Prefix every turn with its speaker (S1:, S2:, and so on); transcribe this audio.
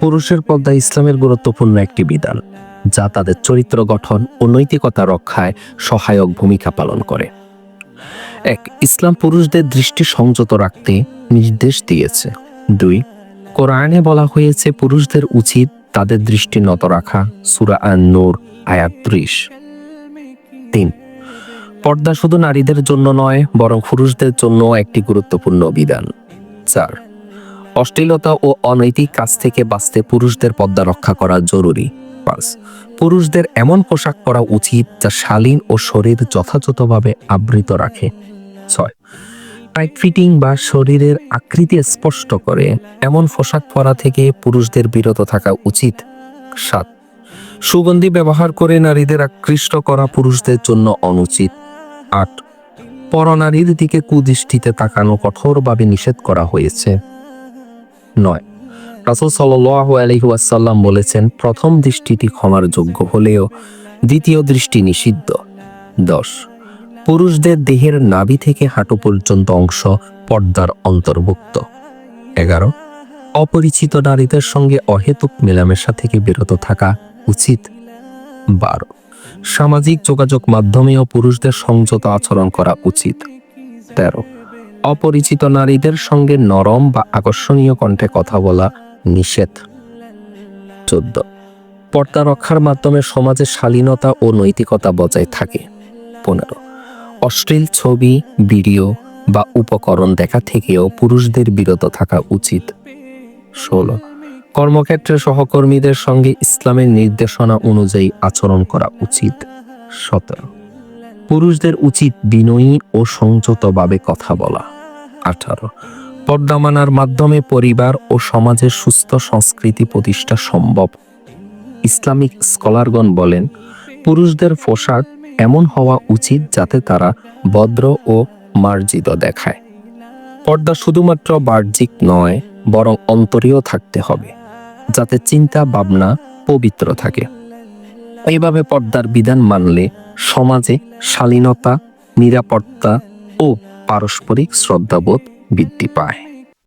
S1: পুরুষের পর্দা ইসলামের গুরুত্বপূর্ণ একটি বিধান, যা তাদের চরিত্র গঠন ও নৈতিকতা রক্ষায় সহায়ক ভূমিকা পালন করে। এক, ইসলাম পুরুষদের দৃষ্টি সংযত রাখতে নির্দেশ দিয়েছে। দুই, কোরআনে বলা হয়েছে পুরুষদের উচিত তাদের দৃষ্টি নত রাখা, সুরা আন নূর আয়াত ত্রিশ। তিন, পর্দা শুধু নারীদের জন্য নয়, বরং পুরুষদের জন্য একটি গুরুত্বপূর্ণ বিধান। চার অশ্লীলতা ও অনৈতিক কাজ থেকে বাঁচতে পুরুষদের পদ্মা রক্ষা করা জরুরি। পাঁচ, পুরুষদের এমন পোশাক পরা উচিত যা শালীন ও শরীর যথাযথভাবে আবৃত রাখে। ছয় টাইট ফিটিং বা শরীরের আকৃতি স্পষ্ট করে। এমন পোশাক পরা থেকে পুরুষদের বিরত থাকা উচিত। সাত, সুগন্ধি ব্যবহার করে নারীদের আকৃষ্ট করা পুরুষদের জন্য অনুচিত। আট, পরনারীর দিকে কুদৃষ্টিতে তাকানো কঠোরভাবে নিষেধ করা হয়েছে। নয়। রাসুল সাল্লাহ আলহিউসাল্লাম বলেছেন, প্রথম দৃষ্টিটি ক্ষমার যোগ্য হলেও দ্বিতীয় দৃষ্টি নিষিদ্ধ। দশ। পুরুষদের দেহের নাভি থেকে হাঁটু পর্যন্ত অংশ পর্দার অন্তর্ভুক্ত। এগারো। অপরিচিত নারীদের সঙ্গে অহেতুক মেলামেশা থেকে বিরত থাকা উচিত। বারো। সামাজিক যোগাযোগ মাধ্যমেও পুরুষদের সংযত আচরণ করা উচিত। তেরো। অপরিচিত নারীদের সঙ্গে নরম বা আকর্ষণীয় কণ্ঠে কথা বলা নিষেধ। চোদ্দ। পর্দা রক্ষার মাধ্যমে সমাজে শালীনতা ও নৈতিকতা বজায় থাকে। পনেরো। অশ্লীল ছবি, ভিডিও বা উপকরণ দেখা থেকেও পুরুষদের বিরত থাকা উচিত। ষোলো। কর্মক্ষেত্রে সহকর্মীদের সঙ্গে ইসলামের নির্দেশনা অনুযায়ী আচরণ করা উচিত। সতেরো। পুরুষদের উচিত বিনয়ী ও সংযতভাবে কথা বলা। আঠারো। পর্দা মানার মাধ্যমে পরিবার ও সমাজের সুস্থ সংস্কৃতি প্রতিষ্ঠা সম্ভব। ইসলামিক স্কলারগণ বলেন, পুরুষদের পোশাক এমন হওয়া উচিত যাতে তারা ভদ্র ও মার্জিত দেখায়। পর্দা শুধুমাত্র বাহ্যিক নয়, বরং অন্তরীয় থাকতে হবে, যাতে চিন্তা ভাবনা পবিত্র থাকে। এইভাবে পর্দার বিধান মানলে সমাজে শালীনতা নিরাপত্তা ও পারস্পরিক শ্রদ্ধাবোধ বৃদ্ধি পায়।